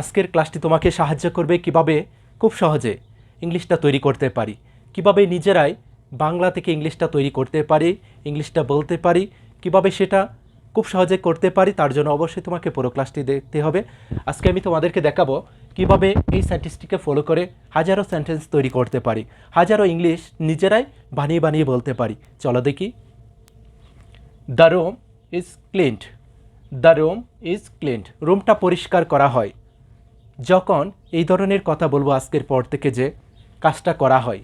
আজকের ক্লাসটি তোমাকে সাহায্য করবে কীভাবে, খুব সহজে, ইংলিশটা তৈরি করতে পারি। কীভাবে নিজেরাই বাংলা থেকে ইংলিশটা তৈরি করতে পারি, ইংলিশটা বলতে পারি, কীভাবে সেটা খুব সহজে করতে পারি, তার জন্য অবশ্যই তোমাকে পুরো ক্লাসটি দেখতে হবে। আজকে আমি তোমাদেরকে দেখাবো কীভাবে এই সেন্টেন্সটিকে ফলো করে হাজারো সেন্টেন্স তৈরি করতে পারি, হাজারো ইংলিশ নিজেরাই বানিয়ে বানিয়ে বলতে পারি। চলো দেখি। The room is cleaned the room is cleaned রুমটা পরিষ্কার করা হয়। যখন এই ধরনের কথা বলব আজকের পর থেকে যে কাজটা করা হয়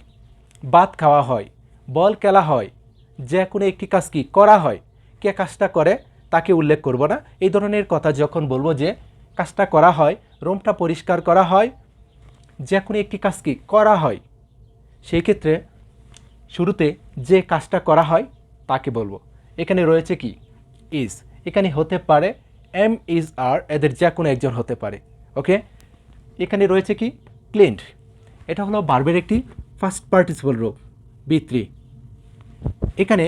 বাদ খাওয়া হয়, বল খেলা হয়, যে কোনো একটি কাজ কি করা হয়, কে কাজটা করে তাকে উল্লেখ করব না। এই ধরনের কথা যখন বলব যে কাজটা করা হয়, রুমটা পরিষ্কার করা হয়, যে কোনো একটি কাজ কি করা হয়, সেই ক্ষেত্রে শুরুতে যে কাজটা করা হয় তাকে বলব। এখানে রয়েছে কি? ইজ এখানে হতে পারে এম ইজ আর এদের যে কোনো একজন হতে পারে। ওকে এখানে রয়েছে কি? ক্লিন্ট। এটা হলো বার্বের একটি ফার্স্ট পার্টিসিপল রূপ বিত্রি এখানে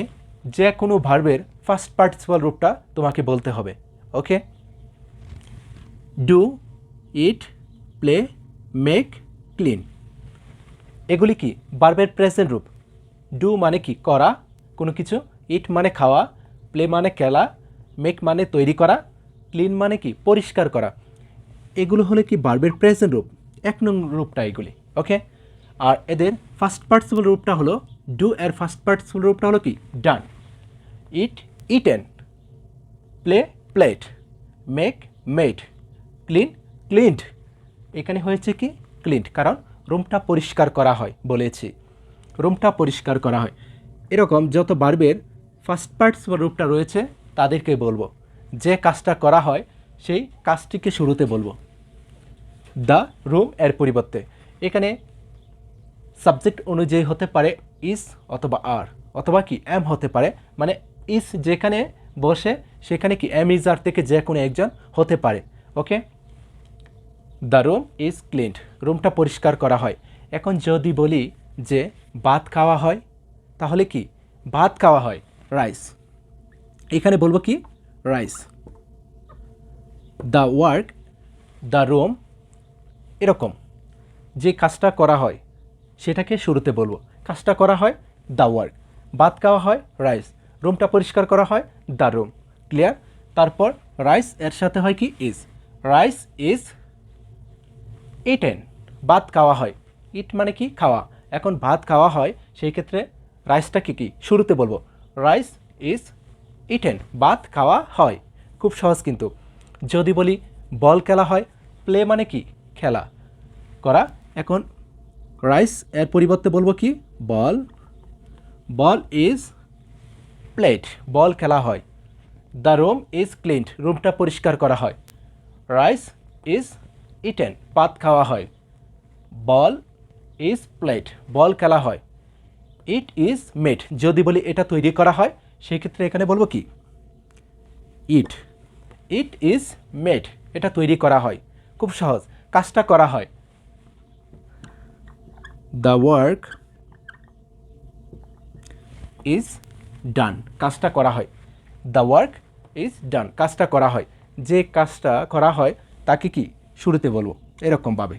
যে কোনো ভার্বের ফার্স্ট পার্টিসিপল রূপটা তোমাকে বলতে হবে, okay? Do it play make clean. এগুলি কি? বার্বের প্রেজেন্ট রূপ। ডু মানে কি? করা, কোনো কিছু। ইট মানে খাওয়া, প্লে মানে খেলা, মেক মানে তৈরি করা, ক্লিন মানে কি? পরিষ্কার করা। এগুলো হলে কি বার্বের প্রেজেন্ট রূপ, এক নং রূপটা এগুলি ওকে আর এদের ফার্স্ট পার্টিসিপল রূপটা হলো ডু এর ফার্স্ট পার্টিসিপল রূপটা হলো কি? Done it eaten play played make made clean cleaned এখানে হয়েছে কি? ক্লিনড কারণ রুমটা পরিষ্কার করা হয় বলেছি। রুমটা পরিষ্কার করা হয়। এরকম যত বার্বের ফার্স্ট পার্টিসিপল রূপটা রয়েছে, তাদেরকে বলব। যে কাজটা করা হয়, সেই কাজটিকে শুরুতে বলব। দ্য রুম এর পরিবর্তে। এখানে সাবজেক্ট অনুযায়ী হতে পারে ইস অথবা আর অথবা কি এম হতে পারে। মানে ইস যেখানে বসে, সেখানে কি এম ইজ আর থেকে যে কোনো একজন হতে পারে। Okay the room is cleaned রুমটা পরিষ্কার করা হয়। এখন যদি বলি যে ভাত খাওয়া হয়, তাহলে কি? ভাত খাওয়া হয় রাইস এখানে বলব কি? Rice the work the room এরকম। যে কাজটা করা হয়, সেটাকে শুরুতে বলব। কাজটা করা হয় দ্য ওয়ার্ক ভাত খাওয়া হয় রাইস রুমটা পরিষ্কার করা হয় দ্য রুম ক্লিয়ার তারপর রাইস এর সাথে হয় কি ইজ রাইস ইজ ইটেন ভাত খাওয়া হয়। ইট মানে কি? খাওয়া। এখন ভাত খাওয়া হয়, সেই ক্ষেত্রে রাইসটাকে কি? শুরুতে বলব। রাইস ইজ ইটেন ভাত খাওয়া হয়। খুব সহজ কিন্তু। যদি বলি বল খেলা হয় প্লে মানে কি? খেলা। করা। এখন রাইস এর পরিবর্তে বলব কি? বল বল ইজ প্লেট বল খেলা হয়। দ্য রুম ইজ ক্লিনড রুমটা পরিষ্কার করা হয়। রাইস ইজ ইটেন পাত খাওয়া হয়। বল ইজ প্লেট বল খেলা হয়। ইট ইজ মেড যদি বলি এটা তৈরি করা হয়, সেক্ষেত্রে এখানে বলব কি? ইট ইট ইজ মেড এটা তৈরি করা হয়। খুব সহজ। কাজটা করা হয়। দ্য ওয়ার্ক ইজ ডান কাজটা করা হয়। দ্য ওয়ার্ক ইজ ডান কাজটা করা হয়। যে কাজটা করা হয়, তাকে কি? শুরুতে বলব। এরকমভাবে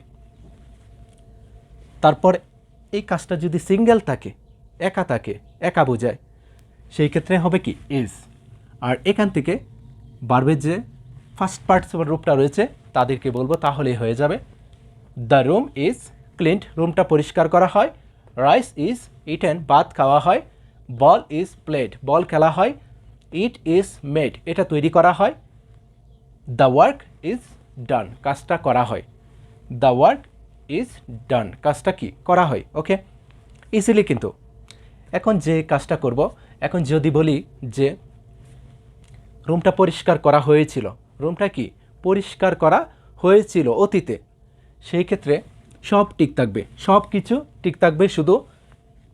তারপর এই কাজটা যদি সিঙ্গেল থাকে, একা থাকে, একা বোঝায়, সেই ক্ষেত্রে হবে কি? ইজ আর এখান থেকে বার্বের যে ফার্স্ট পার্টিসিপাল রূপটা রয়েছে, তাদেরকে বলব, তাহলেই হয়ে যাবে। দ্য রুম ইজ ক্লিনড রুমটা পরিষ্কার করা হয়। রাইস ইজ ইটেন, ভাত খাওয়া হয়। বল ইজ প্লেড, বল খেলা হয়। ইট ইজ মেড, এটা তৈরি করা হয়। দ্য ওয়ার্ক ইজ ডান, কাজটা করা হয়। দ্য ওয়ার্ক ইজ ডান, কাজটা কি? করা হয়, ওকে? ইজিলি কিন্তু। এখন যে কাজটা করব, এখন যদি বলি যে রুমটা পরিষ্কার করা হয়েছিল। রুমটা কি? পরিষ্কার করা হয়েছিল অতীতে। সেই ক্ষেত্রে সব ঠিক থাকবে, সব কিছু ঠিক থাকবে, শুধু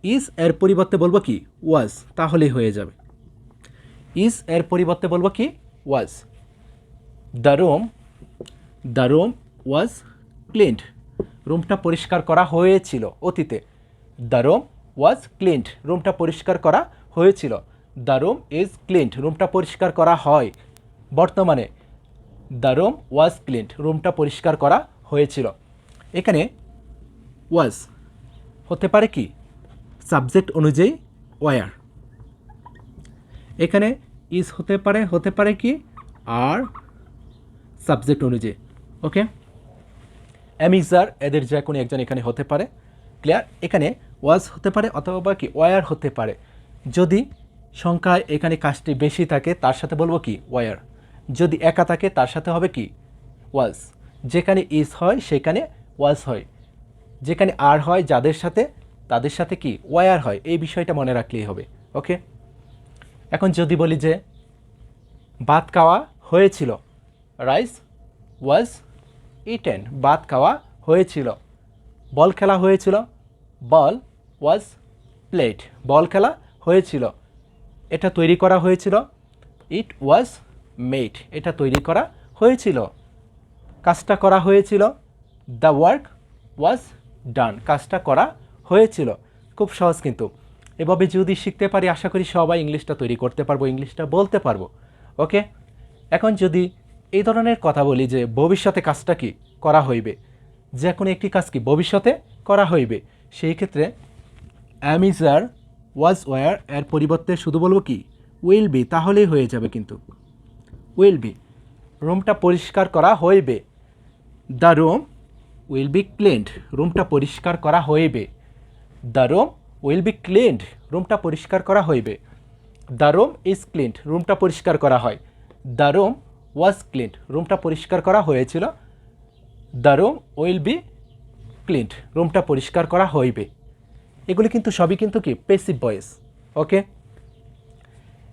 ইজ এর পরিবর্তে বলব কি ওয়াজ তাহলেই হয়ে যাবে। ইজ এর পরিবর্তে বলব কি was the room the room was cleaned রুমটা পরিষ্কার করা হয়েছিল অতীতে। দ্য রুম ওয়াজ ক্লিনড রুমটা পরিষ্কার করা হয়েছিল। দ্য রুম ইজ ক্লিনড রুমটা পরিষ্কার করা হয় বর্তমানে। দ্য রুম ওয়াজ ক্লিনড রুমটা পরিষ্কার করা হয়েছিল। এখানে ওয়াজ হতে পারে কি? সাবজেক্ট অনুযায়ী ওয়ার এখানে ইজ হতে পারে হতে পারে কি? আর সাবজেক্ট অনুযায়ী। ওকে অ্যামিজার এদের যে কোনো একজন এখানে হতে পারে। ক্লিয়ার এখানে ওয়াজ হতে পারে অথবা বা কি? ওয়ার হতে পারে। যদি সংখ্যায় এখানে কাজটি বেশি থাকে, তার সাথে বলব কি? ওয়ার যদি একা থাকে, তার সাথে হবে কি? ওয়াজ যেখানে ইজ হয়, সেখানে ওয়াজ হয়। যেখানে আর হয় যাদের সাথে, তাদের সাথে কি? ওয়ার হয়? এই বিষয়টা মনে রাখলেই হবে ওকে এখন যদি বলি যে, ভাত খাওয়া হয়েছিল রাইস ওয়াজ ইটেন ভাত খাওয়া হয়েছিল, বল খেলা হয়েছিল বল ওয়াজ প্লেট বল খেলা হয়েছিল, এটা তৈরি করা হয়েছিল ইট ওয়াজ মেড এটা তৈরি করা হয়েছিল, কাজটা করা হয়েছিল দ্য ওয়ার্ক ওয়াজ ডান কাজটা করা হয়েছিল। খুব সহজ কিন্তু। এভাবে যদি শিখতে পারি, আশা করি সবাই ইংলিশটা তৈরি করতে পারব, ইংলিশটা বলতে পারব। ওকে? এখন যদি এই ধরনের কথা বলি যে, ভবিষ্যতে কাজটা কি? করা হইবে। যে কোনো একটি কাজ কি? ভবিষ্যতে করা হইবে। সেই ক্ষেত্রে অ্যামিজার ওয়াজ ওয়ার এর পরিবর্তে শুধু বলব কি? উইল বি তাহলেই হয়ে যাবে কিন্তু। উইল বি রুমটা পরিষ্কার করা হইবে। The room will be cleaned রুমটা পরিষ্কার করা হইবে। The room will be cleaned রুমটা পরিষ্কার করা হইবে। দ্য রুম ইজ ক্লিনড রুমটা পরিষ্কার করা হয়। দ্য রুম ওয়াজ ক্লিনড রুমটা পরিষ্কার করা হয়েছিল। The room will be cleaned রুমটা পরিষ্কার করা হইবে। এগুলি কিন্তু সবই কিন্তু কি? পেসিভ ভয়েস ওকে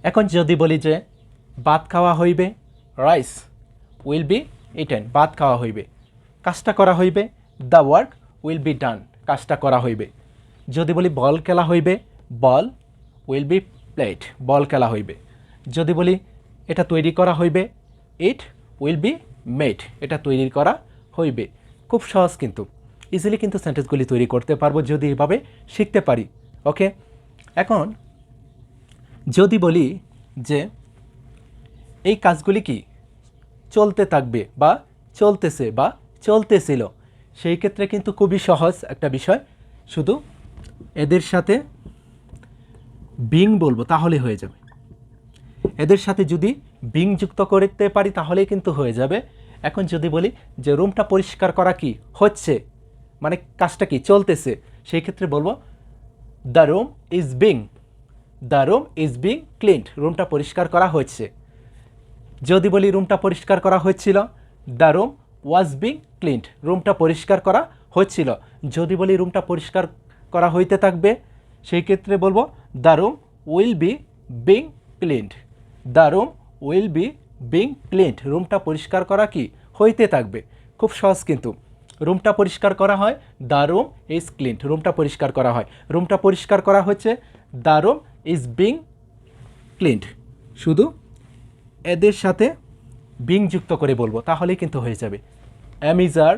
এখন যদি বলি যে, ভাত খাওয়া হইবে রাইস উইল বি ইটেন ভাত খাওয়া হইবে। কাজটা করা হইবে the work will be done কাজটা করা হইবে। যদি বলি বল খেলা হইবে ball will be played ball খেলা হইবে। যদি বলি এটা তৈরি করা হইবে ইট উইল বি মেড এটা তৈরি করা হইবে। খুব সহজ কিন্তু। ইজিলি কিন্তু সেন্টেন্সগুলি তৈরি করতে পারব যদি এভাবে শিখতে পারি ওকে এখন, যদি বলি যে এই কাজগুলি কি চলতে থাকবে বা চলতেছে বা চলতেছিল। সেই ক্ষেত্রে কিন্তু খুবই সহজ একটা বিষয়। শুধু এদের সাথে বিং বলব, তাহলে হয়ে যাবে। এদের সাথে যদি বিং যুক্ত করতে পারি, তাহলেই কিন্তু হয়ে যাবে। এখন যদি বলি যে রুমটা পরিষ্কার করা কি? হচ্ছে। মানে কাজটা কি? চলতেছে। সেই ক্ষেত্রে বলব, the room is being. The room is being cleaned. রুমটা পরিষ্কার করা হচ্ছে। যদি বলি রুমটা পরিষ্কার করা হচ্ছিল, the room was being cleaned রুমটা পরিষ্কার করা হচ্ছিল যদি বলি রুমটা পরিষ্কার করা হইতে থাকবে, সেই ক্ষেত্রে বলব the room will be being cleaned the room will be being cleaned রুমটা পরিষ্কার করা কি? হইতে থাকবে। খুব সহজ কিন্তু। রুমটা পরিষ্কার করা হয় দ্য রুম ইজ ক্লিনড রুমটা পরিষ্কার করা হয়। রুমটা পরিষ্কার করা হচ্ছে the room is being cleaned শুধু এদের সাথে বিং যুক্ত করে বলব, তাহলেই কিন্তু হয়ে যাবে। Am is are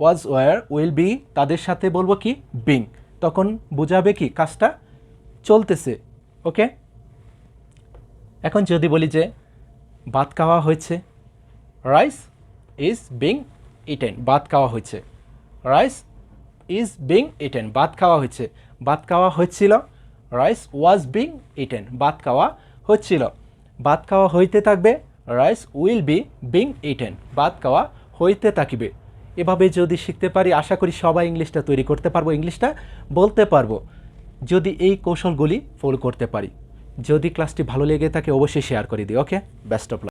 was were will be তাদের সাথে বলব কি? বিং তখন বোঝাবে কি? কাজটা চলতেছে, ওকে? এখন যদি বলি যে ভাত খাওয়া হয়েছে রাইস ইজ বিং ইটেন ভাত খাওয়া হয়েছে রাইস ইজ বিং ইটেন ভাত খাওয়া হয়েছে। ভাত খাওয়া হচ্ছিল রাইস ওয়াজ বিং ইটেন ভাত খাওয়া হচ্ছিল ভাত খাওয়া হইতে থাকবে rice will be being eaten ভাত খাওয়া হইতে থাকিবে। এভাবে যদি শিখতে পারি, আশা করি সবাই ইংলিশটা তৈরি করতে পারব, ইংলিশটা বলতে পারব। যদি এই কৌশলগুলি ফলো করতে পারি। যদি ক্লাসটি ভালো লেগে থাকে, অবশ্যই শেয়ার করে দিই ওকে বেস্ট অফ